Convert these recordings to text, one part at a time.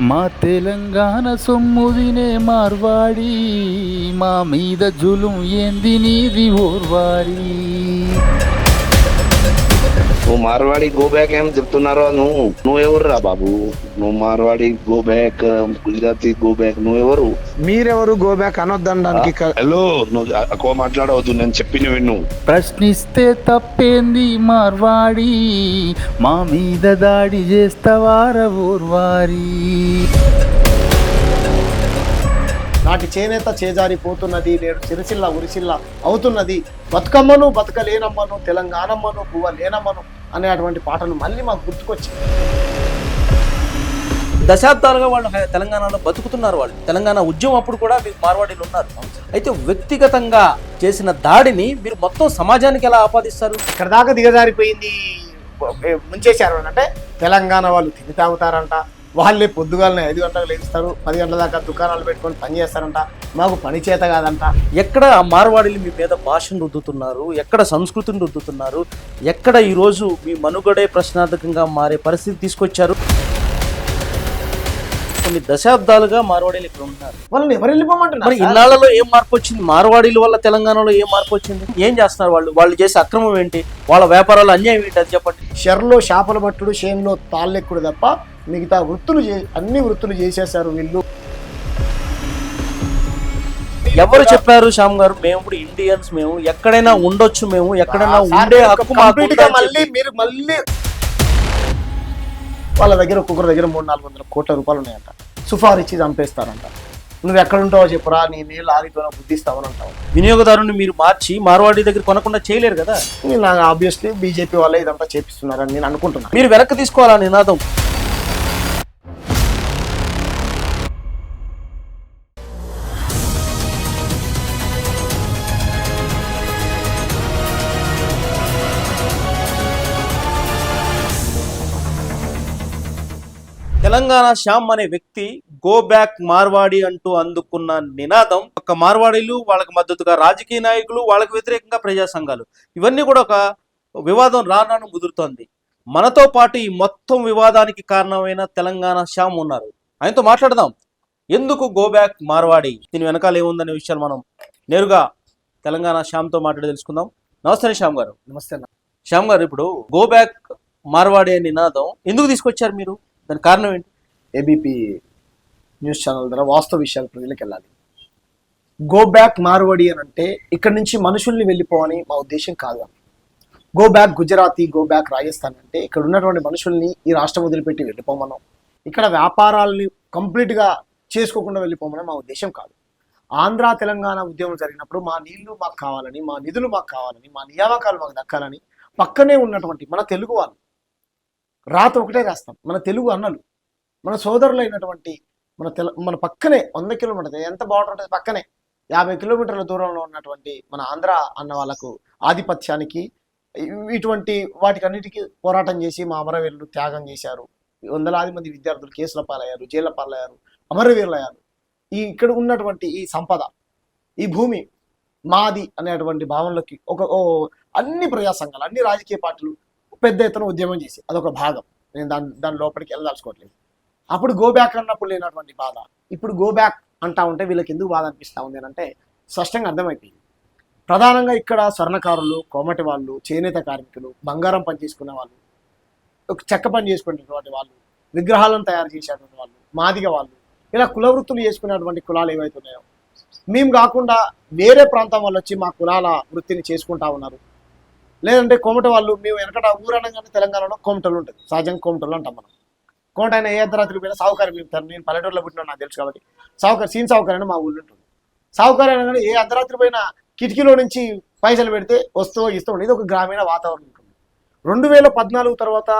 మా తెలంగాణ సొమ్ముదినే మార్వాడి మా మీద జులుం ఏంది నీది ఓర్వాడి నువ్వు మార్వాడి గో బ్యాక్ ఏం చెప్తున్నారో నువ్వు నువ్వెవరురా బాబు? నువ్వు Marwadi go back Gujarati go back నువ్వెవరు మీరెవరు గో బ్యాక్ అనొద్దనడానికి క- హలో నువ్వు ఎక్కువ మాట్లాడవద్దు నేను చెప్పిన విన్ను. ప్రశ్నిస్తే తప్పేంది మార్వాడి? మా మీద దాడి చేస్తవార ఓర్వారి నాటి చేనేత చేజారిపోతున్నది నేడు సిరిసిల్ల ఉరిసిల్ల అవుతున్నది. బతుకమ్మను బతకలేనమ్మను తెలంగాణమ్మను పువ్వ లేనమ్మను అనేటువంటి పాటలు మళ్ళీ మాకు గుర్తుకొచ్చాయి. దశాబ్దాలుగా వాళ్ళు తెలంగాణలో బతుకుతున్నారు వాళ్ళు. తెలంగాణ ఉద్యమం అప్పుడు కూడా మీకు మార్వాడీలు ఉన్నారు. అయితే వ్యక్తిగతంగా చేసిన దాడిని మీరు మొత్తం సమాజానికి ఎలా ఆపాదిస్తారు? ఇక్కడ దాకా దిగజారిపోయింది ముంచేశారు అని అంటే తెలంగాణ వాళ్ళు తిని తాగుతారంట వాళ్ళే పొద్దుగాలనే ఐదు గంటలకు లేస్తారు పది గంటల దాకా దుకాణాలు పెట్టుకొని పని చేస్తారంట. మాకు పని చేత కాదంట. ఎక్కడ ఆ మార్వాడీలు మీ మీద భాషను రుద్దుతున్నారు? ఎక్కడ సంస్కృతిని రుద్దుతున్నారు? ఎక్కడ ఈరోజు మీ మనుగడే ప్రశ్నార్థకంగా మారే పరిస్థితి తీసుకొచ్చారు? కొన్ని దశాబ్దాలుగా మార్వాడీలు ఇక్కడ ఉన్నారు. వాళ్ళని ఎవరు సార్? ఇన్నాళ్ళలో ఏం మార్పు వచ్చింది? మార్వాడీల వల్ల తెలంగాణలో ఏం మార్పు వచ్చింది? ఏం చేస్తున్నారు వాళ్ళు? వాళ్ళు చేసే అక్రమం ఏంటి? వాళ్ళ వ్యాపారాలు అన్యాయం ఏంటి? అది చెప్పండి. షెర్లో చేపల పట్టుడు షేన్లో తాళ్ళెక్కుడు తప్ప మిగతా వృత్తులు అన్ని వృత్తులు చేసేసారు వీళ్ళు. ఎవరు చెప్పారు శ్యామ్ గారు? మేము ఇప్పుడు ఇండియన్స్ మేము ఎక్కడైనా ఉండొచ్చు మేము ఎక్కడైనా ఉండే హక్కు మళ్ళీ మీరు మళ్ళీ వాళ్ళ దగ్గర ఒక్కొక్కరి దగ్గర మూడు నాలుగు వందల కోట్ల రూపాయలు ఉన్నాయంట. సుఫారు ఇచ్చి చంపేస్తారంట. నువ్వు ఎక్కడ ఉంటావో చెప్పురా నీ నీళ్ళు ఆగిపోయినా బుద్ధిస్తావని అంటావు. వినియోగదారుని మీరు మార్చి మార్వాడి దగ్గర కొనకుండా చేయలేరు కదా? నేను నాకు ఆబ్వియస్లీ బీజేపీ వాళ్ళే ఇదంతా చేపిస్తున్నారని నేను అనుకుంటున్నాను మీరు వెనక్కి తీసుకోవాలా నినాదం? తెలంగాణ శ్యామ్ అనే వ్యక్తి గో బ్యాక్ మార్వాడి అంటూ అందుకున్న నినాదం ఒక మార్వాడీలు వాళ్ళకి మద్దతుగా రాజకీయ నాయకులు వాళ్ళకి వ్యతిరేకంగా ప్రజా సంఘాలు. ఇవన్నీ కూడా ఒక వివాదం రానాను ముదురుతోంది. మనతో పాటు ఈ మొత్తం వివాదానికి కారణమైన తెలంగాణ శ్యామ్ ఉన్నారు. ఆయనతో మాట్లాడదాం. ఎందుకు గో బ్యాక్ మార్వాడి? దీని వెనకాల ఏముందనే విషయాలు మనం నేరుగా తెలంగాణ శ్యామ్తో మాట్లాడి తెలుసుకుందాం. నమస్తే శ్యామ్ గారు. నమస్తే. శ్యామ్ గారు ఇప్పుడు గో బ్యాక్ మార్వాడి అనే నినాదం ఎందుకు తీసుకొచ్చారు మీరు? దాని కారణం ఏంటి? ఏబీపీ న్యూస్ ఛానల్ ద్వారా వాస్తవ విషయాలు ప్రజలకు వెళ్ళాలి గో బ్యాక్ మార్వడి అని అంటే ఇక్కడ నుంచి మనుషుల్ని వెళ్ళిపోవని మా ఉద్దేశం కాదు go back Gujarati go back Rajasthan అంటే ఇక్కడ ఉన్నటువంటి మనుషుల్ని ఈ రాష్ట్రం వదిలిపెట్టి వెళ్ళిపోమనం ఇక్కడ వ్యాపారాలని కంప్లీట్గా చేసుకోకుండా వెళ్ళిపోమని మా ఉద్దేశం కాదు. ఆంధ్ర తెలంగాణ ఉద్యమం జరిగినప్పుడు మా నీళ్ళు మాకు కావాలని మా నిధులు మాకు కావాలని మా నియామకాలు మాకు దక్కాలని పక్కనే ఉన్నటువంటి మన తెలుగు వాళ్ళు రాత ఒకటే రాస్తాం. మన తెలుగు అన్నలు మన సోదరులు అయినటువంటి మన తెల మన పక్కనే వంద కిలోమీటర్ ఎంత బార్డర్ ఉంటుంది పక్కనే యాభై కిలోమీటర్ల దూరంలో ఉన్నటువంటి మన ఆంధ్ర అన్న వాళ్ళకు ఆధిపత్యానికి ఇటువంటి వాటికన్నిటికీ పోరాటం చేసి మా అమరవీరులు త్యాగం చేశారు. వందలాది మంది విద్యార్థులు కేసుల పాలయ్యారు జైళ్ళ పాలయ్యారు అమరవీరులు అయ్యారు ఈ ఇక్కడ ఉన్నటువంటి ఈ సంపద ఈ భూమి మాది అనేటువంటి భావనలోకి ఒక ఓ అన్ని ప్రజా సంఘాలు అన్ని రాజకీయ పార్టీలు పెద్ద ఎత్తున ఉద్యమం చేసి అదొక భాగం. నేను దాని దాని లోపలికి వెళ్ళదలుచుకోవట్లేదు. అప్పుడు గో బ్యాక్ అన్నప్పుడు లేనటువంటి బాధ. ఇప్పుడు గో బ్యాక్ అంటా ఉంటే వీళ్ళకి ఎందుకు బాధ అనిపిస్తూ ఉంది అంటే స్పష్టంగా అర్థమైపోయింది. ప్రధానంగా ఇక్కడ స్వర్ణకారులు కోమటి వాళ్ళు చేనేత కార్మికులు బంగారం పని చేసుకునే వాళ్ళు ఒక చెక్క పని చేసుకునేటువంటి వాళ్ళు విగ్రహాలను తయారు చేసేటువంటి వాళ్ళు మాదిగ వాళ్ళు ఇలా కుల వృత్తులు చేసుకునేటువంటి కులాలు ఏవైతే ఉన్నాయో మేము కాకుండా వేరే ప్రాంతం వాళ్ళు వచ్చి మా కులాల వృత్తిని చేసుకుంటా ఉన్నారు. లేదంటే కోమట వాళ్ళు మేము వెనకట ఊరనగానే తెలంగాణలో కోమటలు ఉంటుంది సహజంగా కోమటలు అంటాం మనం. కోమట అయినా ఏ అర్ధరాత్రి పోయినా సావుకారి మేము నేను పల్లెటూరులో పుట్టినా నాకు తెలుసు కాబట్టి. సావుకారి సీన్ సావుకారి మా ఊళ్ళో ఉంటుంది. సావుకారి కానీ ఏ అర్ధరాత్రి పోయినా కిటికీలో నుంచి పైసలు పెడితే వస్తూ ఇస్తూ ఉండేది. ఒక గ్రామీణ వాతావరణం ఉంటుంది. రెండు వేల పద్నాలుగు తర్వాత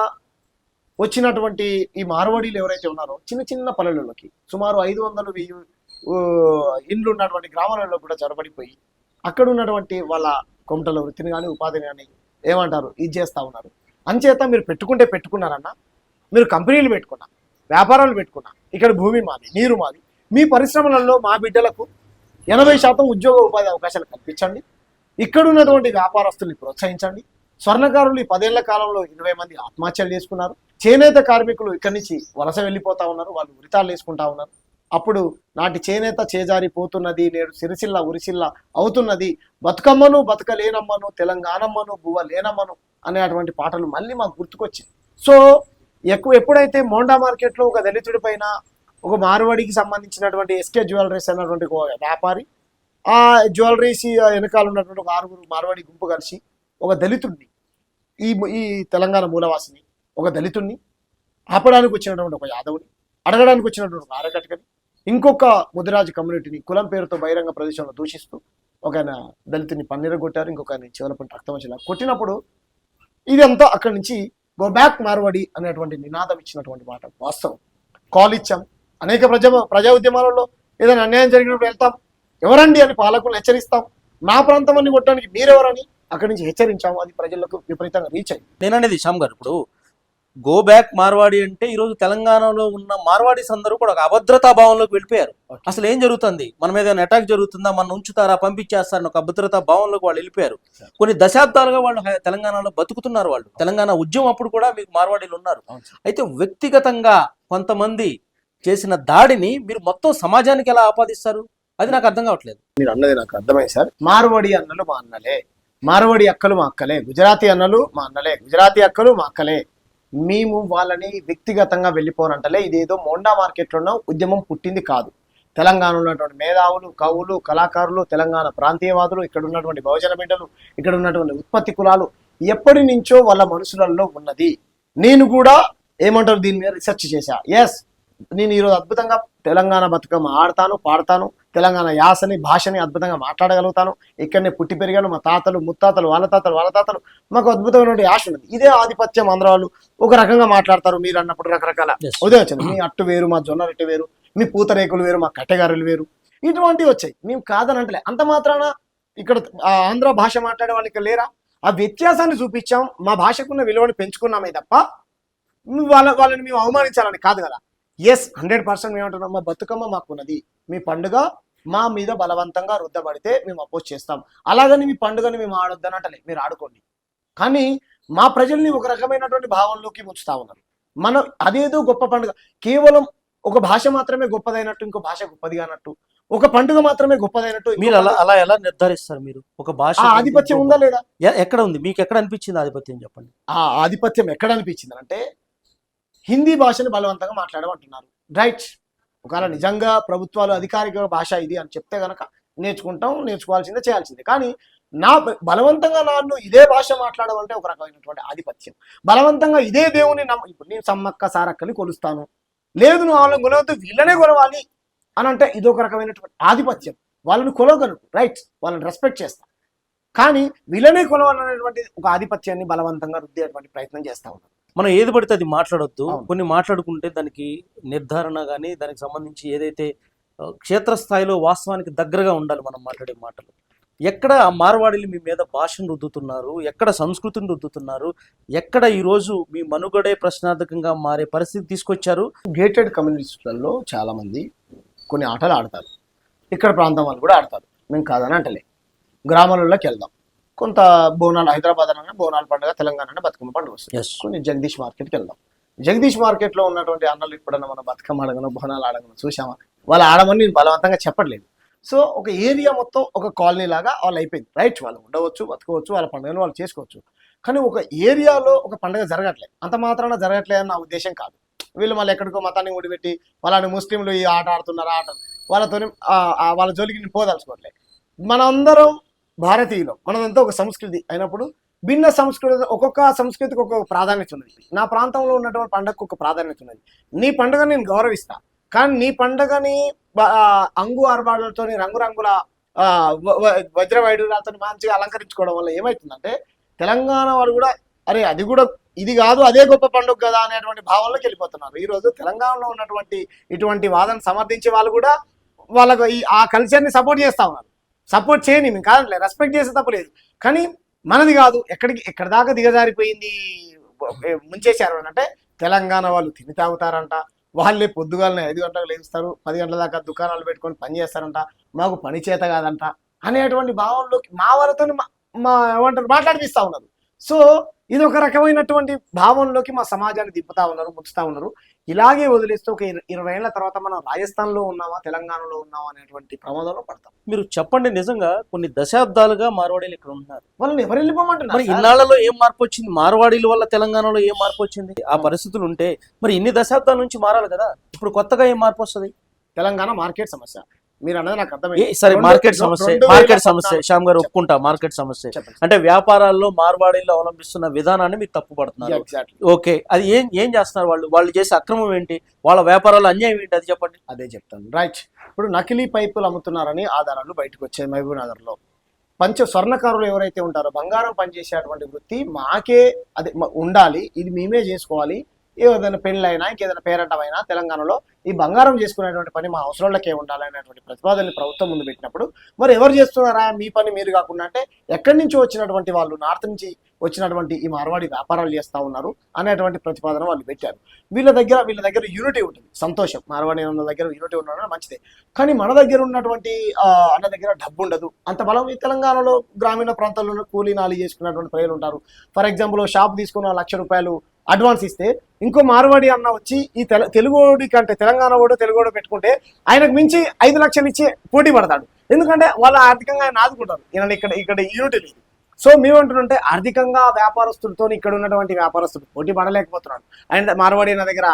వచ్చినటువంటి ఈ మార్వాడీలు ఎవరైతే ఉన్నారో చిన్న చిన్న పల్లెలలోకి సుమారు ఐదు వందలు వెయ్యి ఇండ్లు ఉన్నటువంటి గ్రామాలలో కూడా చొరబడిపోయి అక్కడ ఉన్నటువంటి వాళ్ళ కొమటల వృత్తిని కానీ ఉపాధిని కానీ ఏమంటారు? ఇది చేస్తూ ఉన్నారు. అంచేత మీరు పెట్టుకుంటే పెట్టుకున్నారన్న మీరు కంపెనీలు పెట్టుకున్నా వ్యాపారాలు పెట్టుకున్నా ఇక్కడ భూమి మాది నీరు మాది మీ పరిశ్రమలలో మా బిడ్డలకు ఎనభై శాతం ఉద్యోగ ఉపాధి అవకాశాలు కల్పించండి. ఇక్కడ ఉన్నటువంటి వ్యాపారస్తుల్ని ప్రోత్సహించండి. స్వర్ణకారులు ఈ పదేళ్ళ కాలంలో ఇరవై మంది ఆత్మహత్యలు చేసుకున్నారు. చేనేత కార్మికులు ఇక్కడి నుంచి వలస వెళ్ళిపోతా ఉన్నారు. వాళ్ళు ఉరితాలు వేసుకుంటా ఉన్నారు. అప్పుడు నాటి చేనేత చేజారి పోతున్నది నేడు సిరిసిల్ల ఉరిసిల్ల అవుతున్నది. బతుకమ్మను బతకలేనమ్మను తెలంగాణమ్మను బువ్వ లేనమ్మను అనేటువంటి పాటలు మళ్ళీ మాకు గుర్తుకొచ్చింది సో ఎక్కువ ఎప్పుడైతే మోండా మార్కెట్లో ఒక దళితుడి పైన ఒక మార్వాడికి సంబంధించినటువంటి ఎస్కే జ్యువెలరీస్ అన్నటువంటి ఒక వ్యాపారి ఆ జ్యువెలరీస్ వెనకాల ఉన్నటువంటి ఒక ఆరుగురు మార్వాడి గుంపు కలిసి ఒక దళితుడిని ఈ ఈ తెలంగాణ మూలవాసిని ఒక దళితుడిని ఆపడానికి వచ్చినటువంటి ఒక యాదవుని అడగడానికి వచ్చినటువంటి ఒక ఆరకటకని ఇంకొక ముదిరాజు కమ్యూనిటీని కులం పేరుతో బహిరంగ ప్రదేశంలో దూషిస్తూ ఒక ఆయన దళితుని పన్నీర కొట్టారు ఇంకొక ఆయన చివరి రక్తం వచ్చేలా కొట్టినప్పుడు ఇదంతా అక్కడి నుంచి గో బ్యాక్ మార్వాడి అనేటువంటి నినాదం ఇచ్చినటువంటి మాట. వాస్తవం. కాల్ ఇచ్చాం. అనేక ప్రజా ప్రజా ఉద్యమాలలో ఏదైనా అన్యాయం జరిగినప్పుడు వెళ్తాం. ఎవరండి అని పాలకులను హెచ్చరిస్తాం. నా ప్రాంతం అని కొట్టడానికి మీరెవరని అక్కడి నుంచి హెచ్చరించాము. అది ప్రజలకు విపరీతంగా రీచ్ అయ్యింది నేను అనేది శ్యామ్ గారు ఇప్పుడు గో బ్యాక్ మార్వాడి అంటే ఈరోజు తెలంగాణలో ఉన్న మార్వాడీస్ అందరూ కూడా ఒక అభద్రతా భావంలోకి వెళ్ళిపోయారు. అసలు ఏం జరుగుతుంది? మన మీద అటాక్ జరుగుతుందా? మన ఉంచుతారా? పంపించేస్తారని ఒక అభద్రతా భావంలోకి వాళ్ళు వెళ్ళిపోయారు. కొన్ని దశాబ్దాలుగా వాళ్ళు తెలంగాణలో బతుకుతున్నారు వాళ్ళు. తెలంగాణ ఉద్యమం అప్పుడు కూడా మీకు మార్వాడీలు ఉన్నారు. అయితే వ్యక్తిగతంగా కొంతమంది చేసిన దాడిని మీరు మొత్తం సమాజానికి ఎలా ఆపాదిస్తారు? అది నాకు అర్థం కావట్లేదు. మీరు అన్నది నాకు అర్థమైంది సార్. మార్వడి అన్నలు మా అన్నలే. మార్వడి అక్కలు మా అక్కలే. గుజరాతీ అన్నలు మా అన్నలే. గుజరాతీ అక్కలు మా అక్కలే. మేము వాళ్ళని వ్యక్తిగతంగా వెళ్ళిపోనంటలే ఇదేదో మోండా మార్కెట్లో ఉద్యమం పుట్టింది కాదు. తెలంగాణ ఉన్నటువంటి మేధావులు కవులు కళాకారులు తెలంగాణ ప్రాంతీయవాదులు ఇక్కడ ఉన్నటువంటి బహుజన బిడ్డలు ఇక్కడ ఉన్నటువంటి ఉత్పత్తి కులాలు ఎప్పటి నుంచో వాళ్ళ మనసులలో ఉన్నది. నేను కూడా ఏమంటారు దీని మీద రీసెర్చ్ చేశా. ఎస్ నేను ఈరోజు అద్భుతంగా తెలంగాణ బతుకమ్మ ఆడతాను పాడతాను. తెలంగాణ యాసని భాషని అద్భుతంగా మాట్లాడగలుగుతాను. ఇక్కడనే పుట్టి పెరిగాను. మా తాతలు ముత్తాతలు వాళ్ళ తాతలు వాళ్ళ తాతలు మాకు అద్భుతమైనటువంటి యాస ఉన్నది. ఇదే ఆధిపత్యం ఆంధ్ర వాళ్ళు ఒక రకంగా మాట్లాడతారు మీరు అన్నప్పుడు రకరకాల. ఉదయం వచ్చింది మీ అట్టు వేరు మా జొన్న రొట్టె వేరు మీ పూతరేకులు వేరు మా కట్టెగారులు వేరు. ఇటువంటివి వచ్చాయి. మేము కాదని అంటలే. అంత మాత్రాన ఇక్కడ ఆ ఆంధ్ర భాష మాట్లాడే వాళ్ళు ఇక్కడ లేరా? ఆ వ్యత్యాసాన్ని చూపించాం. మా భాషకున్న విలువని పెంచుకున్నామే తప్ప వాళ్ళ వాళ్ళని మేము అవమానించాలని కాదు కదా. ఎస్ హండ్రెడ్ పర్సెంట్ మేమంటున్నాం. మా బతుకమ్మ మాకున్నది. మీ పండుగ మా మీద బలవంతంగా రుద్దబడితే మేము అపోజ్ చేస్తాం. అలాగని మీ పండుగని మేము ఆడొద్దని అంటలే మీరు ఆడుకోండి. కానీ మా ప్రజల్ని ఒక రకమైనటువంటి భావంలోకి ఉంచుతా ఉన్నారు మనం అదేదో గొప్ప పండుగ. కేవలం ఒక భాష మాత్రమే గొప్పదైనట్టు ఇంకో భాష గొప్పది అన్నట్టు ఒక పండుగ మాత్రమే గొప్పదైనట్టు మీరు అలా అలా ఎలా నిర్ధారిస్తారు మీరు? ఒక భాష ఆధిపత్యం ఉందా లేదా? ఎక్కడ ఉంది? మీకు ఎక్కడ అనిపించింది ఆధిపత్యం చెప్పండి. ఆ ఆధిపత్యం ఎక్కడ అనిపించింది అంటే హిందీ భాషని బలవంతంగా మాట్లాడమంటున్నారు. రైట్. ఒకవేళ నిజంగా ప్రభుత్వాలు అధికారిక భాష ఇది అని చెప్తే గనక నేర్చుకుంటాం నేర్చుకోవాల్సిందే చేయాల్సిందే. కానీ నా బలవంతంగా నన్ను ఇదే భాష మాట్లాడమంటే ఒక రకమైనటువంటి ఆధిపత్యం. బలవంతంగా ఇదే దేవుని నమ్మ ఇప్పుడు నేను సమ్మక్క సారక్కని కొలుస్తాను. లేదు నువ్వు వాళ్ళని కొలవద్దు వీళ్ళనే కొలవాలి అని అంటే ఇదొక రకమైనటువంటి ఆధిపత్యం. వాళ్ళని కొలవగలను. రైట్. వాళ్ళని రెస్పెక్ట్ చేస్తాం. కానీ వీళ్ళనే కొలవాలనేటువంటి ఒక ఆధిపత్యాన్ని బలవంతంగా రుద్దేటువంటి ప్రయత్నం చేస్తా ఉన్నారు మనం ఏది పడితే అది మాట్లాడొద్దు. కొన్ని మాట్లాడుకుంటే దానికి నిర్ధారణ కానీ దానికి సంబంధించి ఏదైతే క్షేత్రస్థాయిలో వాస్తవానికి దగ్గరగా ఉండాలి మనం మాట్లాడే మాటలు. ఎక్కడ ఆ మార్వాడీలు మీ మీద భాషను రుద్దుతున్నారు? ఎక్కడ సంస్కృతిని రుద్దుతున్నారు? ఎక్కడ ఈరోజు మీ మనుగడే ప్రశ్నార్థకంగా మారే పరిస్థితి తీసుకొచ్చారు? గేటెడ్ కమ్యూనిటీస్లలో చాలా మంది కొన్ని ఆటలు ఆడతారు. ఇక్కడ ప్రాంతం వాళ్ళు కూడా ఆడతారు. మేము కాదని అంటలే. గ్రామాలలోకి వెళ్దాం. కొంత బోనాలు హైదరాబాద్ అనగా బోనాల పండుగ తెలంగాణ బతుకమ్మ పండుగ వస్తుంది. కొన్ని జగదీష్ మార్కెట్కి వెళ్దాం. జగదీష్ మార్కెట్లో ఉన్నటువంటి అన్నలు ఇప్పుడన్నా మన బతుకమ్మ అడగను బోనాలు అడగను చూసామా వాళ్ళు ఆడమని నేను బలవంతంగా చెప్పట్లేదు. సో ఒక ఏరియా మొత్తం ఒక కాలనీ లాగా వాళ్ళు అయిపోయింది. రైట్ వాళ్ళు ఉండవచ్చు బతుకోవచ్చు వాళ్ళ పండుగను వాళ్ళు చేసుకోవచ్చు. కానీ ఒక ఏరియాలో ఒక పండుగ జరగట్లేదు. అంత మాత్రాన జరగట్లేదు అన్న నా ఉద్దేశం కాదు. వీళ్ళు మళ్ళీ ఎక్కడికో మతాన్ని ముడిపెట్టి వాళ్ళని ముస్లింలు ఈ ఆట ఆడుతున్నారు ఆట వాళ్ళతో వాళ్ళ జోలికి నేను పోదలుచుకోవట్లేదు. మనందరం భారతీయులం. మనదంతా ఒక సంస్కృతి అయినప్పుడు భిన్న సంస్కృతి ఒక్కొక్క సంస్కృతికి ఒక్కొక్క ప్రాధాన్యత ఉన్నది. నా ప్రాంతంలో ఉన్నటువంటి పండుగకు ఒక ప్రాధాన్యత ఉన్నది. నీ పండుగని నేను గౌరవిస్తా. కానీ నీ పండుగని అంగు ఆర్బాడులతో రంగురంగుల వజ్రవైడులతో మంచిగా అలంకరించుకోవడం వల్ల ఏమవుతుందంటే తెలంగాణ వాళ్ళు కూడా అరే అది కూడా ఇది కాదు అదే గొప్ప పండుగ కదా అనేటువంటి భావనలోకి వెళ్ళిపోతున్నారు. ఈ రోజు తెలంగాణలో ఉన్నటువంటి ఇటువంటి వాదన సమర్థించే వాళ్ళు కూడా వాళ్ళకు ఈ ఆ కల్చర్ని సపోర్ట్ చేస్తా ఉన్నారు. సపోర్ట్ చేయని మేము కాదంటే రెస్పెక్ట్ చేసే తప్పలేదు కానీ మనది కాదు ఎక్కడికి ఎక్కడ దాకా దిగజారిపోయింది ముంచేశారు అని అంటే తెలంగాణ వాళ్ళు తిని తాగుతారంట. వాళ్ళే పొద్దుగాలనే ఐదు గంటలకు లేస్తారు పది గంటల దాకా దుకాణాలు పెట్టుకొని పని చేస్తారంట. మాకు పని చేత కాదంట అనేటువంటి భావంలోకి మా వాళ్ళతో మా ఏమంటారు మాట్లాడిపిస్తా ఉన్నారు. సో ఇది ఒక రకమైనటువంటి భావంలోకి మా సమాజాన్ని దింపుతా ఉన్నారు ముంచుతా ఉన్నారు. ఇలాగే వదిలేస్తూ ఒక ఇర- ఇరవై ఏళ్ళ తర్వాత మనం రాజస్థాన్లో ఉన్నామా తెలంగాణలో ఉన్నామా అనేటువంటి ప్రమాదంలో పడతాం. మీరు చెప్పండి నిజంగా కొన్ని దశాబ్దాలుగా మార్వాడీలు ఇక్కడ ఉంటున్నారు. వాళ్ళని ఎవరు వెళ్ళిపోమంటున్నారు? మరి? ఇన్నాళ్ళలో ఏం మార్పు వచ్చింది? మార్వాడీల వల్ల తెలంగాణలో ఏం మార్పు వచ్చింది? ఆ పరిస్థితులు ఉంటే మరి ఇన్ని దశాబ్దాల నుంచి మారాలి కదా? ఇప్పుడు కొత్తగా ఏం మార్పు వస్తుంది? తెలంగాణ మార్కెట్ సమస్య. మీరు అన్నది నాకు అర్థమైంది. సరే మార్కెట్ సమస్య మార్కెట్ సమస్య. శ్యామ్ గారు ఒప్పుకుంటా మార్కెట్ సమస్య. అంటే వ్యాపారాల్లో మార్వాడీల్లో అవలంబిస్తున్న విధానాన్ని మీరు తప్పు పడుతున్నారు. ఎగ్జాక్ట్లీ ఓకే అది ఏం ఏం చేస్తున్నారు వాళ్ళు? వాళ్ళు చేసే అక్రమం ఏంటి? వాళ్ళ వ్యాపారాలు అన్యాయం ఏంటి? అది చెప్పండి. అదే చెప్తాను. రైట్ ఇప్పుడు నకిలీ పైపులు అమ్ముతున్నారని ఆధారాలు బయటకు వచ్చాయి మహబూబ్ నగర్లో పంచ స్వర్ణకారులు ఎవరైతే ఉంటారో బంగారం పనిచేసేటువంటి వృత్తి మాకే అది ఉండాలి. ఇది మేమే చేసుకోవాలి. ఏదైనా పెళ్ళైనా ఇంకేదైనా పేరంటమైనా తెలంగాణలో ఈ బంగారం చేసుకునేటువంటి పని మా అవసరాలకే ఉండాలనేటువంటి ప్రతిపాదనని ప్రభుత్వం ముందు పెట్టినప్పుడు మరి ఎవరు చేస్తున్నారా? మీ పని మీరు కాకుండా అంటే ఎక్కడి నుంచి వచ్చినటువంటి వాళ్ళు నార్త్ నుంచి వచ్చినటువంటి ఈ మార్వాడి వ్యాపారాలు చేస్తా ఉన్నారు అనేటువంటి ప్రతిపాదన వాళ్ళు పెట్టారు. వీళ్ళ దగ్గర వీళ్ళ దగ్గర యూనిటీ ఉంటుంది సంతోషం. మార్వాడి అన్న దగ్గర యూనిటీ ఉండడం మంచిదే. కానీ మన దగ్గర ఉన్నటువంటి అన్న దగ్గర డబ్బు ఉండదు. అంత బలం ఈ తెలంగాణలో గ్రామీణ ప్రాంతాల్లో కూలీ నాలి చేసుకున్నటువంటి ప్రజలు ఉంటారు. ఫర్ ఎగ్జాంపుల్ షాప్ తీసుకున్న లక్ష రూపాయలు అడ్వాన్స్ ఇస్తే ఇంకో మార్వాడి అన్న వచ్చి ఈ తెల తెలుగోడి కంటే తెలంగాణ కూడా తెలుగోడు పెట్టుకుంటే ఆయనకు మించి ఐదు లక్షలు ఇచ్చి పోటీ పడతాడు. ఎందుకంటే వాళ్ళు ఆర్థికంగా ఆయన ఆదుకుంటారు ఈయన ఇక్కడ ఇక్కడ యూనిటీ లేదు. సో మేమంటుంటే ఆర్థికంగా వ్యాపారస్తులతో ఇక్కడ ఉన్నటువంటి వ్యాపారస్తులు పోటీ పడలేకపోతున్నాడు ఆయన మార్వాడి నా దగ్గర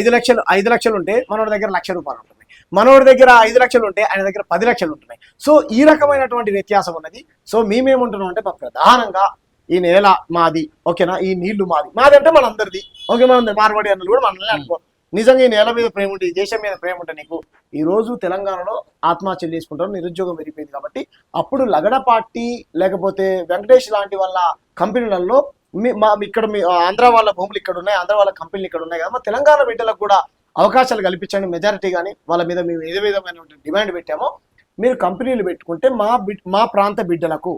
ఐదు లక్షలు ఐదు లక్షలు ఉంటే మనోడి దగ్గర లక్ష రూపాయలు ఉంటుంది మనోడి దగ్గర ఐదు లక్షలు ఉంటే ఆయన దగ్గర పది లక్షలు ఉంటున్నాయి. సో ఈ రకమైనటువంటి వ్యత్యాసం ఉన్నది. సో మేమేమంటున్నాం అంటే ప్రధానంగా ఈ నేల మాది ఓకేనా? ఈ నీళ్ళు మాది. మాది అంటే మనందరిది. ఓకే మన మార్వాడి అన్నలు కూడా మనల్ని అనుకో నిజంగా ఈ నేల మీద ప్రేమ ఉంటే ఈ దేశం మీద ప్రేమ ఉంటే నీకు ఈ రోజు తెలంగాణలో ఆత్మహత్యలు చేసుకుంటారు నిరుద్యోగం పెరిగిపోయింది కాబట్టి అప్పుడు లగడపాటి లేకపోతే వెంకటేష్ లాంటి వాళ్ళ కంపెనీలలో మీ మా ఇక్కడ మీ ఆంధ్ర వాళ్ళ భూములు ఇక్కడ ఉన్నాయి ఆంధ్ర వాళ్ళ కంపెనీలు ఇక్కడ ఉన్నాయి కదా. మా తెలంగాణ బిడ్డలకు కూడా అవకాశాలు కల్పించండి మెజారిటీ కానీ వాళ్ళ మీద మేము ఏ విధమైన డిమాండ్ పెట్టామో మీరు కంపెనీలు పెట్టుకుంటే మా మా ప్రాంత బిడ్డలకు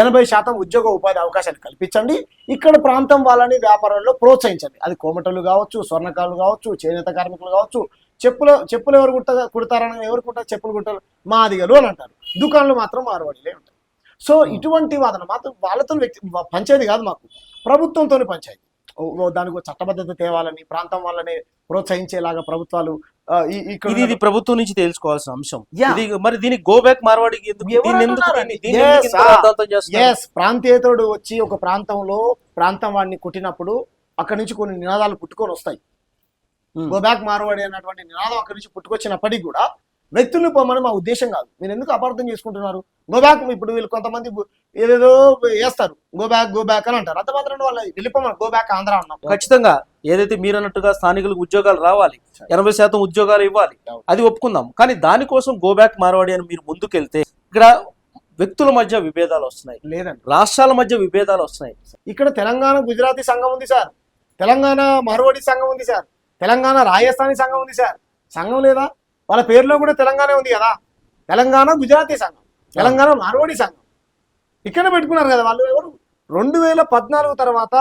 ఎనభై శాతం ఉద్యోగ ఉపాధి అవకాశాలు కల్పించండి. ఇక్కడ ప్రాంతం వాళ్ళని వ్యాపారంలో ప్రోత్సహించండి. అది కోమటలు కావచ్చు స్వర్ణకారులు కావచ్చు చేనేత కార్మికులు కావచ్చు చెప్పులు చెప్పులు ఎవరు కుట్ట కుడతారని ఎవరు కుట్టారు చెప్పులు కుట్టారు మాదిగలు అని అంటారు. దుకాణాలు మాత్రం మారవాడిలే ఉంటాయి. సో ఇటువంటి వాదన మాత్రం వాళ్ళతో వ్యక్తి పంచాయతీ కాదు మాకు. ప్రభుత్వంతో పంచాయతీ. దానికి చట్టబద్ధత తేవాలని ప్రాంతం వాళ్ళని ప్రోత్సహించేలాగా ప్రభుత్వాలు ఇది ఇది ప్రభుత్వం నుంచి తెలుసుకోవాల్సిన అంశం. మరి దీనికి గో బ్యాక్ మార్వాడికి ప్రాంతీయతడు వచ్చి ఒక ప్రాంతంలో ప్రాంతం వాడిని కుట్టినప్పుడు అక్కడి నుంచి కొన్ని నినాదాలు పుట్టుకొని వస్తాయి. Hmm. గో బ్యాక్ మార్వాడి అన్నటువంటి నినాదం అక్కడి నుంచి పుట్టుకొచ్చినప్పటికీ కూడా వ్యక్తుల్ని పోమని మా ఉద్దేశం కాదు. మీరు ఎందుకు అపార్థం చేసుకుంటున్నారు? గో బ్యాక్ ఇప్పుడు వీళ్ళు కొంతమంది ఏదేదో వేస్తారు. గో బ్యాక్ గో బ్యాక్ అని అంటారు. అంత మాత్రం వాళ్ళు వెళ్ళిపోమని గో బ్యాక్ ఆంధ్ర అన్నాం. ఖచ్చితంగా ఏదైతే మీరు అన్నట్టుగా స్థానికులకు ఉద్యోగాలు రావాలి ఎనభై శాతం ఉద్యోగాలు ఇవ్వాలి. అది ఒప్పుకుందాం. కానీ దానికోసం గో బ్యాక్ మార్వాడి అని మీరు ముందుకెళ్తే ఇక్కడ వ్యక్తుల మధ్య విభేదాలు వస్తున్నాయి. లేదండి. రాష్ట్రాల మధ్య విభేదాలు వస్తున్నాయి. ఇక్కడ తెలంగాణ గుజరాతీ సంఘం ఉంది సార్. తెలంగాణ మార్వాడి సంఘం ఉంది సార్. తెలంగాణ రాజస్థానీ సంఘం ఉంది సార్. సంఘం లేదా? వాళ్ళ పేరులో కూడా తెలంగాణ ఉంది కదా. తెలంగాణ గుజరాతీ సంఘం. తెలంగాణ మార్వాడి సంఘం. ఇక్కడ పెట్టుకున్నారు కదా వాళ్ళు ఎవరు? రెండు వేల పద్నాలుగు తర్వాత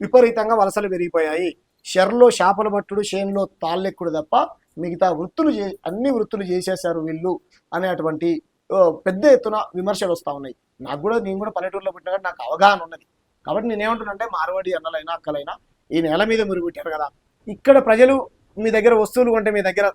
విపరీతంగా వలసలు పెరిగిపోయాయి. షెర్లో చేపల పట్టుడు షేన్లో తాళ్ళెక్కుడు తప్ప మిగతా వృత్తులు చే అన్ని వృత్తులు చేసేసారు వీళ్ళు అనేటువంటి ఓ, పెద్ద ఎత్తున విమర్శలు వస్తూ ఉన్నాయి. నాకు కూడా నేను కూడా పల్లెటూరులో పుట్టిన నాకు అవగాహన ఉన్నది. కాబట్టి నేనేమంటున్నానంటే మార్వాడి అన్నలైనా అక్కలైనా ఈ నేల మీద మీరు పుట్టారు కదా. ఇక్కడ ప్రజలు మీ దగ్గర వస్తువులు కొంటే మీ దగ్గర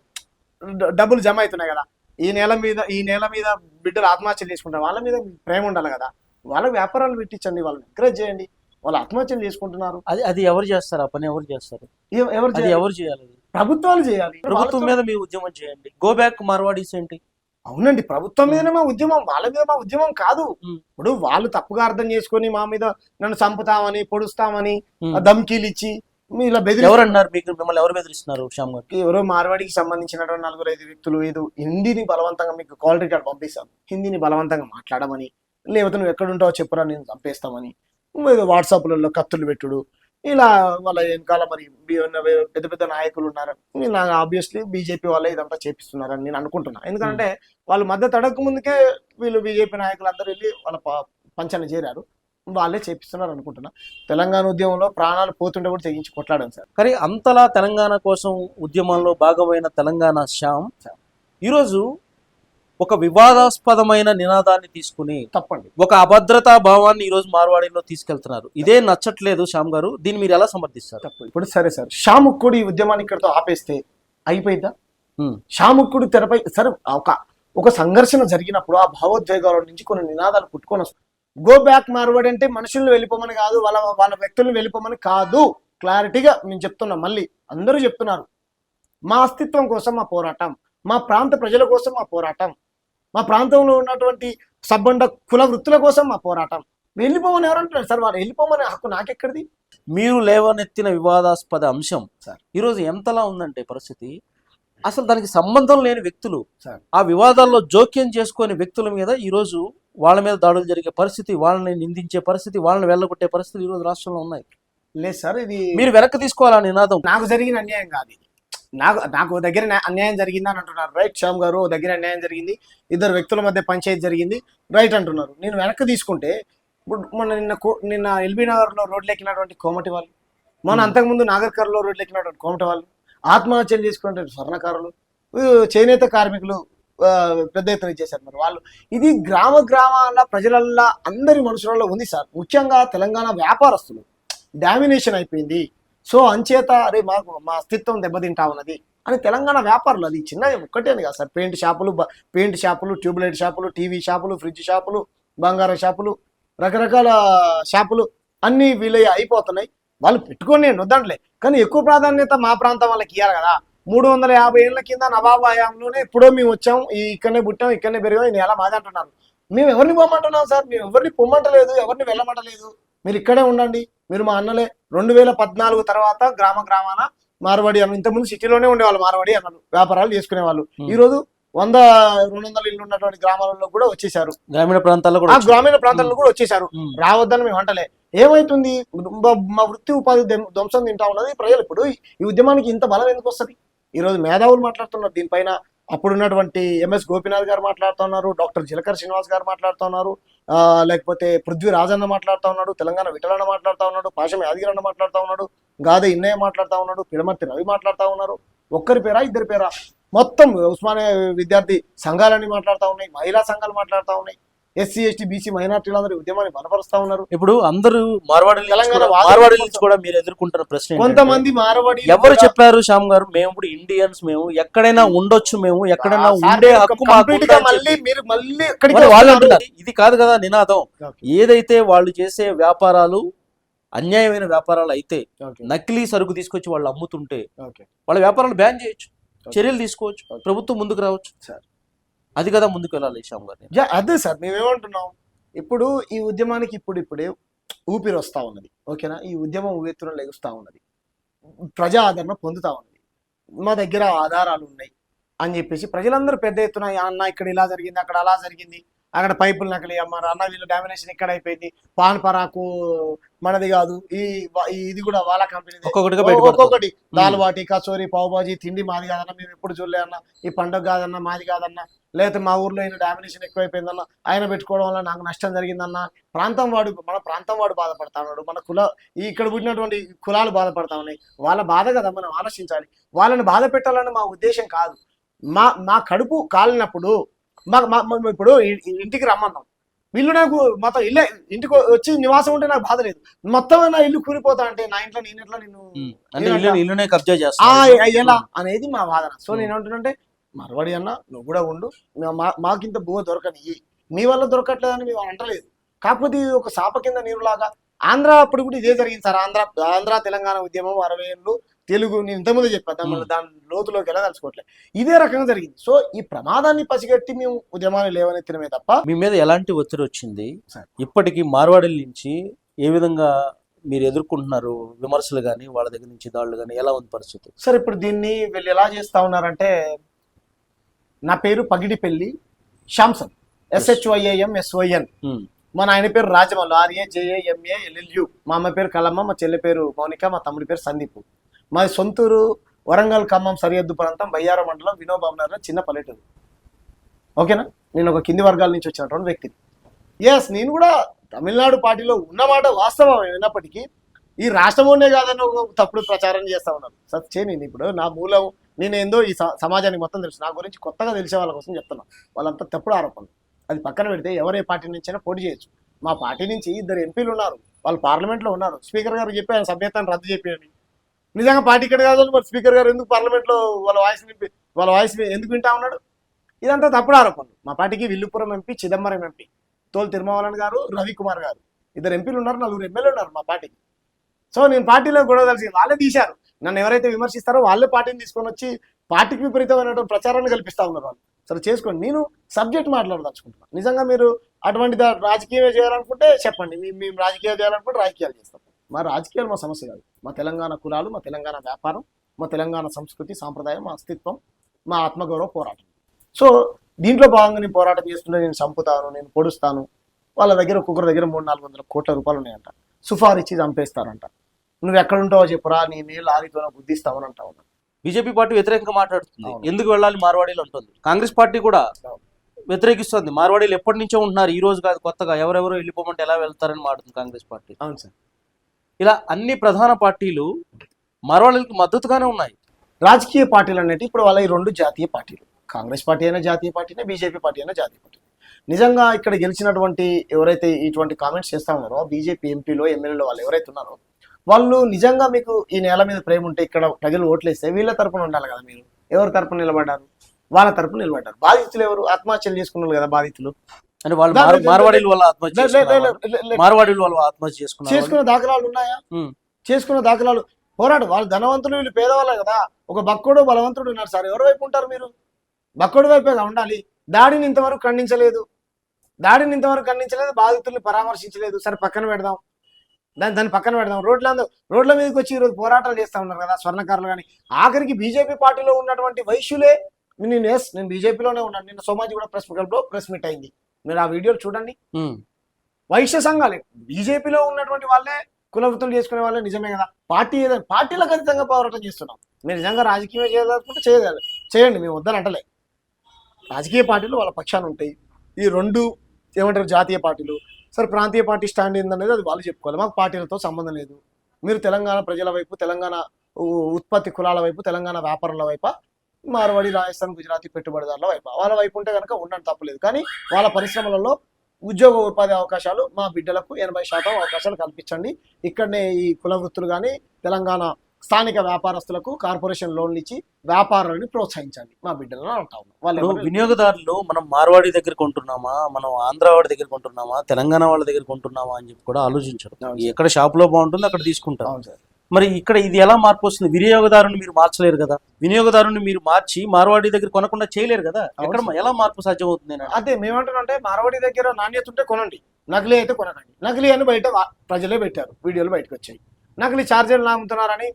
డబ్బులు జమ అవుతున్నాయి కదా. ఈ నేల మీద ఈ నేల మీద బిడ్డలు ఆత్మహత్యలు చేసుకుంటారు. వాళ్ళ మీద ప్రేమ ఉండాలి కదా. వాళ్ళ వ్యాపారాలు పెట్టించండి వాళ్ళని ఎంకరేజ్ చేయండి. వాళ్ళు ఆత్మహత్యలు చేసుకుంటున్నారు. అది అది ఎవరు చేస్తారు? ఆ పని ఎవరు చేస్తారు? ఎవ- ఎవరు? ఎవరు చేయాలి? ప్రభుత్వాలు చేయాలి. ప్రభుత్వం మీద మీ ఉద్యమం చేయండి. గో బ్యాక్ మార్వాడీస్ ఏంటి? అవునండి ప్రభుత్వం మీదనే మా ఉద్యమం వాళ్ళ మీద మా ఉద్యమం కాదు. ఉమ్. ఇప్పుడు వాళ్ళు తప్పుగా అర్థం చేసుకొని మా మీద నన్ను చంపుతామని పొడుస్తామని. ఆ ధమ్కీలు ఇచ్చి ఇలా బెదిరి ఎవరు అన్నారు మీకు? మిమ్మల్ని ఎవరు బెదిరిస్తున్నారు శ్యామ్ గారు? ఎవరో మార్వాడికి సంబంధించినటువంటి నలుగురు ఐదు వ్యక్తులు ఏదో హిందీని బలవంతంగా మీకు కాల్ రికార్డ్ పంపిస్తాను. హిందీని బలవంతంగా మాట్లాడమని లేకపోతే నువ్వు ఎక్కడుంటావో చెప్పురా నేను చంపేస్తామని. ఏదో వాట్సాప్లలో కత్తులు పెట్టుడు. ఇలా వాళ్ళ వెనకాల మరి పెద్ద పెద్ద నాయకులు ఉన్నారు. నాకు ఆబ్వియస్లీ బీజేపీ వాళ్ళే ఇదంతా చేపిస్తున్నారని నేను అనుకుంటున్నా. ఎందుకంటే వాళ్ళు మద్దతు అడగక ముందుకే వీళ్ళు బీజేపీ నాయకులు అందరూ వెళ్ళి వాళ్ళ ప- పంచాన్ని చేరారు. వాళ్ళే చేపిస్తున్నారు అనుకుంటున్నా. తెలంగాణ ఉద్యమంలో ప్రాణాలు పోతుంటే కూడా తెగించి కొట్లాడాను సార్. కానీ అంతలా తెలంగాణ కోసం ఉద్యమంలో భాగమైన తెలంగాణ శ్యామ్. ఈరోజు ఒక వివాదాస్పదమైన నినాదాన్ని తీసుకుని తప్పండి. ఒక అభద్రతా భావాన్ని ఈ రోజు మార్వాడిలో తీసుకెళ్తున్నారు. ఇదే నచ్చట్లేదు శ్యామ్ గారు. దీన్ని మీరు ఎలా సమర్థిస్తారు? తప్పు ఇప్పుడు సరే సార్ షాముక్కుడు ఈ ఉద్యమాన్ని ఇక్కడతో ఆపేస్తే అయిపోయిందా? షాముక్కుడు తెరపై సరే ఒక ఒక సంఘర్షణ జరిగినప్పుడు ఆ భావోద్వేగాల నుంచి కొన్ని నినాదాలు పుట్టుకొని వస్తాయి. గో బ్యాక్ మార్వర్డ్ అంటే మనుషుల్ని వెళ్ళిపోమని కాదు వాళ్ళ వాళ్ళ వ్యక్తుల్ని వెళ్ళిపోమని కాదు. క్లారిటీగా నేను చెప్తున్నా మళ్ళీ అందరూ చెప్తున్నారు. మా అస్తిత్వం కోసం మా పోరాటం మా ప్రాంత ప్రజల కోసం మా పోరాటం. మా ప్రాంతంలో ఉన్నటువంటి సబ్బండ కుల వృత్తుల కోసం మా పోరాటం. వెళ్ళిపోమని ఎవరంటున్నారు సార్ వారు వెళ్ళిపోమనే హక్కు నాకెక్కడిది? మీరు లేవనెత్తిన వివాదాస్పద అంశం. సార్. ఈరోజు ఎంతలా ఉందంటే పరిస్థితి? అసలు దానికి సంబంధం లేని వ్యక్తులు సార్. ఆ వివాదాల్లో జోక్యం చేసుకునే వ్యక్తుల మీద ఈ రోజు వాళ్ళ మీద దాడులు జరిగే పరిస్థితి వాళ్ళని నిందించే పరిస్థితి వాళ్ళని వెళ్ళగొట్టే పరిస్థితి ఈ రోజు రాష్ట్రంలో ఉన్నాయి. లేదు సార్ ఇది మీరు వెనక్కి తీసుకోవాలా నినాదం? నాకు జరిగిన అన్యాయం కాదు నాకు నాకు దగ్గర న్యా- అన్యాయం జరిగింది అని అంటున్నారు. రైట్ శ్యామ్ గారు దగ్గర అన్యాయం జరిగింది. ఇద్దరు వ్యక్తుల మధ్య పంచాయతీ జరిగింది. రైట్ అంటున్నారు. నేను వెనక్కి తీసుకుంటే ఇప్పుడు మొన్న నిన్న కో- నిన్న ఎల్బీ నగర్లో రోడ్లు ఎక్కినటువంటి కోమటి వాళ్ళు మొన్న అంతకుముందు నాగర్కర్లో రోడ్లు ఎక్కినటువంటి కోమటి వాళ్ళు ఆత్మహత్యలు చేసుకున్నటువంటి స్వర్ణకారులు చేనేత కార్మికులు పెద్ద ఎత్తున ఇచ్చేశారు. మరి వాళ్ళు ఇది గ్రామ గ్రామాల ప్రజలల్లా అందరి మనుషులలో ఉంది సార్. ముఖ్యంగా తెలంగాణ వ్యాపారస్తులు. డామినేషన్ అయిపోయింది. సో అంచేత అరే మాకు మా అస్తిత్వం దెబ్బతింటా ఉన్నది. అని తెలంగాణ వ్యాపారులు అది చిన్న ఒక్కటే అని కాదు సార్. పెయింట్ షాపులు పెయింట్ షాపులు ట్యూబ్లైట్ షాపులు టీవీ షాపులు ఫ్రిడ్జ్ షాపులు బంగారం షాపులు రకరకాల షాపులు అన్నీ వీళ్ళవి అయిపోతున్నాయి. వాళ్ళు పెట్టుకొని నేను వద్దంటలే. కానీ ఎక్కువ ప్రాధాన్యత మా ప్రాంతం వాళ్ళకి ఇవ్వాలి కదా. మూడు వందల యాభై ఏళ్ళ కింద నవాబ్ హయాంలోనే ఎప్పుడో మేము వచ్చాం. ఈ ఇక్కడనే పుట్టాం ఇక్కడనే పెరిగాం నేను ఎలా మాది అంటున్నారు మేము ఎవరిని పోమంటున్నాం సార్? మేము ఎవరిని పొమ్మంటలేదు ఎవరిని వెళ్ళమంటలేదు? మీరు ఇక్కడే ఉండండి. మీరు మా అన్నలే రెండు వేల పద్నాలుగు తర్వాత గ్రామ గ్రామాన మార్వాడి అన్న ఇంతకుముందు సిటీలోనే ఉండేవాళ్ళు మార్వాడి అన్నలు వ్యాపారాలు చేసుకునేవాళ్ళు. ఈ రోజు వంద రెండు వందల ఇల్లు ఉన్నటువంటి గ్రామాలలో కూడా వచ్చేసారు గ్రామీణ ప్రాంతాల్లో కూడా. గ్రామీణ ప్రాంతాల్లో కూడా వచ్చేసారు రావద్దని మేము అంటలే. ఏమైతుంది? మా- వృత్తి ఉపాధి ధ్వంసం తింటా ఉన్నది ప్రజలు. ఇప్పుడు ఈ ఉద్యమానికి ఇంత బలం ఎందుకు వస్తుంది? ఈ రోజు మేధావులు మాట్లాడుతున్నారు. దీనిపైన అప్పుడున్నటువంటి ఎంఎస్ గోపీనాథ్ గారు మాట్లాడుతున్నారు డాక్టర్ జిలకర్ శ్రీనివాస్ గారు మాట్లాడుతున్నారు. లేకపోతే పృథ్వీ రాజన్న మాట్లాడుతూ ఉన్నాడు తెలంగాణ విఠలన్న మాట్లాడుతా ఉన్నాడు పాషం యాదగిరన్న మాట్లాడుతూ ఉన్నాడు గాదే ఇన్నయ్య మాట్లాడుతా ఉన్నాడు పిడమర్తి రవి మాట్లాడుతా ఉన్నారు ఒక్కరి పేరా ఇద్దరి పేరా? మొత్తం ఉస్మానియా విద్యార్థి సంఘాలన్నీ మాట్లాడుతా ఉన్నాయి మహిళా సంఘాలు మాట్లాడుతూ ఉన్నాయి. ఎస్సీ ఎస్టీ బీసీ మైనార్టీలందరూ ఈ ఉద్యమాన్ని బలపరుస్తా ఉన్నారు ఇప్పుడు అందరూ మార్వాడి తెలంగాణ మార్వాడి నుంచి కూడా మీరు ఎదుర్కొంటున్న ప్రశ్న కొంతమంది మారబడి ఎవరు చెప్పారు శ్యామ్ గారు మేము ఇప్పుడు ఇండియన్స్ మేము ఎక్కడైనా ఉండొచ్చు మేము ఎక్కడైనా ఉండే హక్కు మళ్ళీ మీరు మళ్ళీ వాళ్ళు. అంటున్నారు ఇది కాదు కదా నినాదం ఏదైతే వాళ్ళు చేసే వ్యాపారాలు అన్యాయమైన వ్యాపారాలు అయితే నకిలీ సరుకు తీసుకొచ్చి వాళ్ళు అమ్ముతుంటే. వాళ్ళ వ్యాపారాలు బ్యాన్ చేయొచ్చు చర్యలు తీసుకోవచ్చు. ప్రభుత్వం ముందుకు రావచ్చు. అది కదా ముందుకు వెళ్ళాలి శ్యామ్ గారు. అదే సార్ మేమేమంటున్నాం? ఇప్పుడు ఈ ఉద్యమానికి ఇప్పుడు ఇప్పుడే ఊపిరి వస్తా ఉన్నది ఓకేనా? ఈ ఉద్యమం ఊవెత్తున లెగుస్తా ఉన్నది. ప్రజా ఆదరణ పొందుతా ఉన్నది. మా దగ్గర ఆధారాలు ఉన్నాయి అని చెప్పేసి ప్రజలందరూ పెద్ద ఎత్తున "ఆ అన్న ఇక్కడ ఇలా జరిగింది అక్కడ అలా జరిగింది అక్కడ పైపులు నకలి అమ్మారు అన్న వీళ్ళు డామినేషన్ ఇక్కడ అయిపోయింది పాన్ పరాకు మనది కాదు ఈ ఇది కూడా వాళ్ళ కంపెనీ ఒక్కొక్కటి దాల్ బాటి కచోరీ పావు బాజీ తిండి మాది కాదన్న మేము ఎప్పుడు చూడలే అన్న ఈ పండుగ కాదన్న మాది కాదన్న లేకపోతే మా ఊర్లో ఈయన డామినేషన్ ఎక్కువైపోయిందన్న ఆయన పెట్టుకోవడం వల్ల నాకు నష్టం జరిగిందన్న ప్రాంతం వాడు మన ప్రాంతం వాడు బాధపడతా ఉన్నాడు. మన కుల ఈ ఇక్కడ పుట్టినటువంటి కులాలు బాధపడతా ఉన్నాయి. వాళ్ళ బాధ కదా మనం ఆలోచించాలి. వాళ్ళని బాధ పెట్టాలని మా ఉద్దేశం కాదు. మా మా కడుపు కాలినప్పుడు మా ఇప్పుడు ఇంటికి రమ్మన్నాం. ఇల్లు నాకు మొత్తం ఇల్లే ఇంటికి వచ్చి నివాసం ఉంటే నాకు బాధ లేదు. మొత్తం నా ఇల్లు కూలిపోతా అంటే నా ఇంట్లో నేను ఎట్లా అంటే ఇల్లు ఇల్లునే కబ్జా ఎలా? అనేది మా వాదన. సో నేను ఏమంటున్నానంటే మరవడి అన్న నువ్వు కూడా ఉండు. మా- మాకింత భూ దొరకని మీ వల్ల దొరకట్లేదని మేము అంటలేదు కాకపోతే ఇది ఒక శాప కింద నీరులాగా. ఆంధ్ర అప్పుడు కూడా ఇదే జరిగింది సార్. ఆంధ్ర ఆంధ్ర తెలంగాణ ఉద్యమం అరవై ఏళ్ళు తెలుగు నేను ఇంతకుముందు చెప్పాను. దాని దాని లోతులోకి ఎలా తెలుసుకోవట్లేదు ఇదే రకంగా జరిగింది. సో ఈ ప్రమాదాన్ని పసిగట్టి మేము ఉద్యమాన్ని లేవనెత్తినమే తప్ప మీ మీద ఎలాంటి ఒత్తిడి వచ్చింది. ఇప్పటికీ మార్వాడిల నుంచి ఏ విధంగా మీరు ఎదుర్కొంటున్నారు? విమర్శలు కానీ వాళ్ళ దగ్గర నుంచి దాడులు కానీ ఎలా ఉంది పరిస్థితి? సార్ ఇప్పుడు దీన్ని వీళ్ళు ఎలా చేస్తా ఉన్నారంటే నా పేరు పగిడిపెల్లి శాంసన్. ఎస్హెచ్వైఏఎం ఎస్వైఎన్ ఉమ్, మా నాయన పేరు Rajamallu R A J A M A L L U మా అమ్మ పేరు కలమ్మ మా చెల్లి పేరు మౌనిక మా తమ్ముడి పేరు సందీప్. మాది సొంతూరు వరంగల్ ఖమ్మం సరిహద్దు ప్రాంతం బయ్యారం మండలం వినోబాబు నగర్ చిన్న పల్లెటూరు. ఓకేనా? నేను ఒక కింది వర్గాల నుంచి వచ్చినటువంటి వ్యక్తిని. ఎస్ నేను కూడా తమిళనాడు పార్టీలో ఉన్నమాట వాస్తవం అయినప్పటికీ ఈ రాష్ట్రంలోనే కాదని ఒక తప్పుడు ప్రచారం చేస్తా ఉన్నారు సత్యే నేను ఇప్పుడు నా మూలం నేను ఏందో ఈ స- సమాజానికి మొత్తం తెలుసు. నా గురించి కొత్తగా తెలిసే వాళ్ళ కోసం చెప్తున్నా. వాళ్ళంతా తప్పుడు ఆరోపణలు. అది పక్కన పెడితే ఎవరే పార్టీ నుంచి అయినా పోటీ చేయొచ్చు. మా పార్టీ నుంచి ఇద్దరు ఎంపీలు ఉన్నారు. వాళ్ళు పార్లమెంట్లో ఉన్నారు. స్పీకర్ గారు చెప్పి ఆయన సభ్యత్వాన్ని రద్దు చెప్పేయండి నిజంగా పార్టీ ఇక్కడ కాదు మరి స్పీకర్ గారు ఎందుకు పార్లమెంట్లో వాళ్ళ వాయిస్ వినిపి వాళ్ళ వాయిస్ ఎందుకు వింటా ఉన్నాడు? ఇదంతా తప్పుడు ఆరోపణలు. మా పార్టీకి విల్లుపురం ఎంపీ చిదంబరం ఎంపీ తోలు తిరుమావలన్ గారు రవికుమార్ గారు. ఇద్దరు ఎంపీలు ఉన్నారు నలుగురు ఎమ్మెల్యే ఉన్నారు మా పార్టీకి. సో నేను పార్టీలో గొడవ కలిసి వాళ్ళే తీశారు. నన్ను ఎవరైతే విమర్శిస్తారో వాళ్ళే పార్టీని తీసుకొని వచ్చి పార్టీకి విపరీతమైనటువంటి ప్రచారాన్ని కల్పిస్తా ఉన్నారు వాళ్ళు. సరే చేసుకోండి. నేను సబ్జెక్ట్ మాట్లాడదలుచుకుంటున్నాను నిజంగా మీరు అటువంటి రాజకీయమే చేయాలనుకుంటే చెప్పండి. మేము మేము రాజకీయాలు చేయాలనుకుంటే రాజకీయాలు చేస్తాం. మా రాజకీయాలు మా సమస్య కాదు. మా తెలంగాణ కులాలు మా తెలంగాణ వ్యాపారం మా తెలంగాణ సంస్కృతి సాంప్రదాయం మా అస్తిత్వం మా ఆత్మగౌరవ పోరాటం. సో దీంట్లో భాగంగా నేను పోరాటం చేస్తుంటే నేను చంపుతాను నేను పొడుస్తాను. వాళ్ళ దగ్గర ఒక్కొక్కరి దగ్గర మూడు నాలుగు వందల కోట్ల రూపాయలు ఉన్నాయంట. సుఫార్ ఇచ్చి చంపేస్తారంట. నువ్వు ఎక్కడ ఉంటావో చెప్పురా నీ నీళ్ళు ఆగితో బుద్ధిస్తావని అంటావు బీజేపీ పార్టీ వ్యతిరేకంగా మాట్లాడుతుంది. ఎందుకు వెళ్ళాలి? మార్వాడీలు అంటుంది కాంగ్రెస్ పార్టీ కూడా వ్యతిరేకిస్తుంది. మార్వాడీలు ఎప్పటి నుంచో ఉంటున్నారు. ఈ రోజు కాదు కొత్తగా ఎవరెవరో వెళ్ళిపోమంటే ఎలా వెళ్తారని మాట్లాడుతుంది కాంగ్రెస్ పార్టీ. అవును సార్. ఇలా అన్ని ప్రధాన పార్టీలు మార్వాడీలకు మద్దతుగానే ఉన్నాయి. రాజకీయ పార్టీలు అనేవి ఇప్పుడు వాళ్ళ ఈ రెండు జాతీయ పార్టీలు. కాంగ్రెస్ పార్టీ అయినా జాతీయ పార్టీనే బీజేపీ పార్టీ అయినా జాతీయ పార్టీ. నిజంగా ఇక్కడ గెలిచినటువంటి ఎవరైతే ఇటువంటి కామెంట్స్ చేస్తా ఉన్నారో బీజేపీ ఎంపీలో ఎమ్మెల్యేలో వాళ్ళు ఎవరైతే ఉన్నారో వాళ్ళు నిజంగా మీకు ఈ నేల మీద ప్రేమ ఉంటే ఇక్కడ ప్రజలు ఓట్లేస్తే వీళ్ళ తరపున ఉండాలి కదా మీరు? ఎవరి తరపున నిలబడ్డారు? వాళ్ళ తరపున నిలబడ్డారు. బాధితులు ఎవరు? ఆత్మహత్యలు చేసుకున్నారు కదా బాధితులు. అంటే వాళ్ళు మార్వాడీలు వాళ్ళు. ఆత్మహత్య మార్వాడీలు వాళ్ళు ఆత్మహత్య చేసుకున్నారు చేసుకున్న దాఖలాలు ఉన్నాయా. చేసుకున్న దాఖలాలు. పోరాడు. వాళ్ళు ధనవంతులు వీళ్ళు పేదవాళ్ళే కదా. ఒక బక్కోడు బలవంతుడు ఉన్నారు సార్. ఎవరి వైపు ఉంటారు మీరు? బక్కోడి వైపేగా ఉండాలి. దాడిని ఇంతవరకు ఖండించలేదు. దాడిని ఇంతవరకు ఖండించలేదు. బాధితుల్ని పరామర్శించలేదు. సరే పక్కన పెడదాం. దాన్ని దాన్ని పక్కన పెడదాం. రోడ్ల రోడ్ల మీదకి వచ్చి ఈరోజు పోరాటాలు చేస్తా ఉన్నారు కదా స్వర్ణకారులు కానీ. ఆఖరికి బీజేపీ పార్టీలో ఉన్నటువంటి వైశ్యులే నేను ఎస్ నేను బీజేపీలోనే ఉన్నాను. నిన్న సోమాజీ కూడా ప్రెస్ ప్రెస్ మీట్ అయింది. మీరు ఆ వీడియోలు చూడండి. వైశ్య సంఘాలే బీజేపీలో ఉన్నటువంటి వాళ్ళే కుల వృత్తులు చేసుకునే వాళ్ళే నిజమే కదా. పార్టీ ఏదైనా పార్టీలకు అతీతంగా పోరాటం చేస్తున్నాం. మీరు నిజంగా రాజకీయం చేయదలుచుకుంటే చేయగలరు చేయండి మేము వద్దని అంటలే. రాజకీయ పార్టీలు వాళ్ళ పక్షాన ఉంటాయి. ఈ రెండు ఏమంటారు జాతీయ పార్టీలు సరే ప్రాంతీయ పార్టీ స్టాండ్ ఏందనేది అది వాళ్ళు చెప్పుకోవాలి. మాకు పార్టీలతో సంబంధం లేదు. మీరు తెలంగాణ ప్రజల వైపు తెలంగాణ ఉ- ఉత్పత్తి కులాల వైపు తెలంగాణ వ్యాపారుల వైపు? మార్వాడి రాజస్థాన్ గుజరాతీ పెట్టుబడిదారుల వైపు? వాళ్ళ వైపు ఉంటే కనుక ఉండడం తప్పలేదు. కానీ వాళ్ళ పరిశ్రమలలో ఉద్యోగ ఉపాధి అవకాశాలు మా బిడ్డలకు ఎనభై శాతం అవకాశాలు కల్పించండి. ఇక్కడనే ఈ కుల వృత్తులు కానీ తెలంగాణ స్థానిక వ్యాపారస్తులకు కార్పొరేషన్ లోన్లు ఇచ్చి వ్యాపారాన్ని ప్రోత్సహించండి. మా బిడ్డలను అంటా ఉన్నాం. వాళ్ళు వినియోగదారులు మనం మార్వాడి దగ్గర కొంటున్నామా? మనం ఆంధ్ర వాడి దగ్గర కొంటున్నామా? తెలంగాణ వాళ్ళ దగ్గర కొంటున్నామా అని చెప్పి కూడా ఆలోచించరు. అవును. ఎక్కడ షాప్లో బాగుంటుందో అక్కడ సార్. మరి ఇక్కడ ఇది ఎలా మార్పు వస్తుంది? వినియోగదారుని మీరు మార్చలేరు కదా. వినియోగదారుని మీరు మార్చి మార్వాడి దగ్గర కొనకుండా చేయలేరు కదా. ఎక్కడ ఎలా మార్పు సాధ్యం అవుతుంది అదే మేమంటున్నాం అంటే మార్వాడి దగ్గర నాణ్యత ఉంటే కొనండి. నకిలీ అయితే కొనకండి. నకిలీ అని బయట ప్రజలే పెట్టారు. వీడియోలు బయటకు వచ్చాయి. నకిలీ చార్జర్లు అమ్ముతున్నారని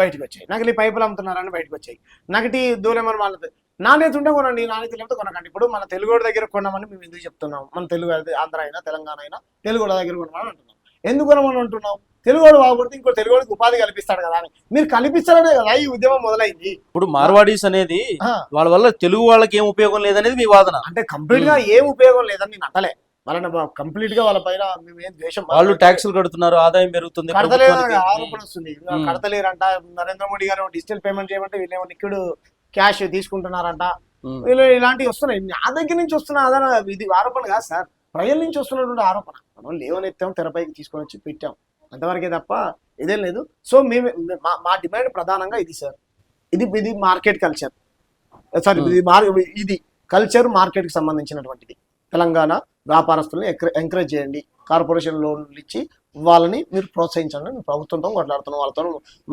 బయటకు వచ్చాయి నకిలీ పైపులు అమ్ముతున్నారని బయటకు వచ్చాయి నకిలీ దూలేమని వాళ్ళ నాణ్యత ఉంటే కొనండి నాణ్యత లేకపోతే కొనకండి. ఇప్పుడు మన తెలుగు వాడి దగ్గర కొనమని మేము ఎందుకు చెప్తున్నాం? మన తెలుగు ఆంధ్ర అయినా తెలంగాణ అయినా తెలుగు వాడి దగ్గర కొనమని అంటున్నాం. ఎందుకు కొనమని అంటున్నాం? తెలుగువాడు బాగుపడితే ఇంకో తెలుగువాడికి ఉపాధి కల్పిస్తాడు కదా అని. మీరు కల్పించాలనే కదా ఈ ఉద్యమం మొదలైంది. ఇప్పుడు మార్వాడీస్ అనేది. వాళ్ళ వల్ల తెలుగు వాళ్ళకి ఏం ఉపయోగం లేదనేది మీ వాదన. అంటే కంప్లీట్గా ఏం ఉపయోగం లేదని నేను అంటలే. వాళ్ళని కంప్లీట్గా వాళ్ళ పైన మేమేం ద్వేషం వాళ్ళు ట్యాక్సులు కడుతున్నారు ఆదాయం పెరుగుతుంది కడతలేరు. ఆరోపణ వస్తుంది. కడతలేరంట. నరేంద్ర మోడీ గారు డిజిటల్ పేమెంట్ చేయమంటే వీళ్ళేమో లిక్విడ్ క్యాష్ తీసుకుంటున్నారంట. వీళ్ళు ఇలాంటివి వస్తున్నాయి. నా దగ్గర నుంచి వస్తున్న ఆధార ఇది ఆరోపణ కాదు సార్. ప్రజల నుంచి వస్తున్నటువంటి ఆరోపణ. మనం లేవనెత్తాం తెరపైకి తీసుకొని వచ్చి పెట్టాం. అంతవరకే తప్ప ఇదేం లేదు. సో మేము మా- మా డిమాండ్ ప్రధానంగా ఇది సార్. ఇది ఇది మార్కెట్ కల్చర్. సారీ ఇది మార్ ఇది కల్చర్ మార్కెట్కి సంబంధించినటువంటిది. తెలంగాణ వ్యాపారస్తుల్ని ఎంకరేజ్ చేయండి. కార్పొరేషన్ లోన్లు ఇచ్చి వాళ్ళని మీరు ప్రోత్సహించండి. నేను ప్రభుత్వంతో మాట్లాడుతున్నాను వాళ్ళతో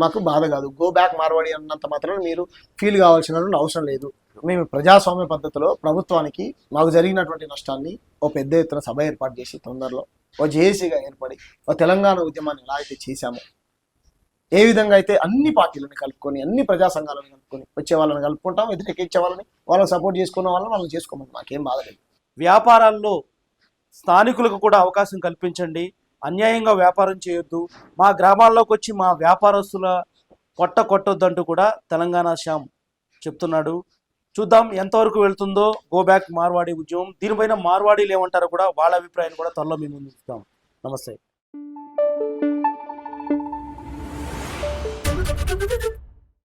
మాకు బాధ కాదు. గో బ్యాక్ మార్వాడి అన్నంత మాత్రం మీరు ఫీల్ కావాల్సిన అవసరం లేదు. మేము ప్రజాస్వామ్య పద్ధతిలో ప్రభుత్వానికి మాకు జరిగినటువంటి నష్టాన్ని ఓ పెద్ద ఎత్తున సభ ఏర్పాటు చేసి తొందరలో ఓ జేఏసీగా ఏర్పడి ఓ తెలంగాణ ఉద్యమాన్ని ఎలా అయితే చేశామో ఏ విధంగా అయితే అన్ని పార్టీలను కలుపుకొని అన్ని ప్రజా సంఘాలను కలుపుకొని వచ్చే వాళ్ళని కలుపుకుంటాం వ్యతిరేకించే వాళ్ళని వాళ్ళని సపోర్ట్ చేసుకున్న వాళ్ళని వాళ్ళని చేసుకోమని మాకేం బాధ లేదు. వ్యాపారాల్లో స్థానికులకు కూడా అవకాశం కల్పించండి. అన్యాయంగా వ్యాపారం చేయొద్దు. మా గ్రామాల్లోకి వచ్చి మా వ్యాపారస్తుల పొట్ట కొట్టొద్దంటూ కూడా తెలంగాణ శ్యామ్ చెప్తున్నాడు. చూద్దాం ఎంతవరకు వెళ్తుందో. గో బ్యాక్ మార్వాడి ఉద్యమం. దీనిపైన మార్వాడీలు ఏమంటారో కూడా వాళ్ళ అభిప్రాయాన్ని కూడా త్వరలో మేము ముందు నమస్తే.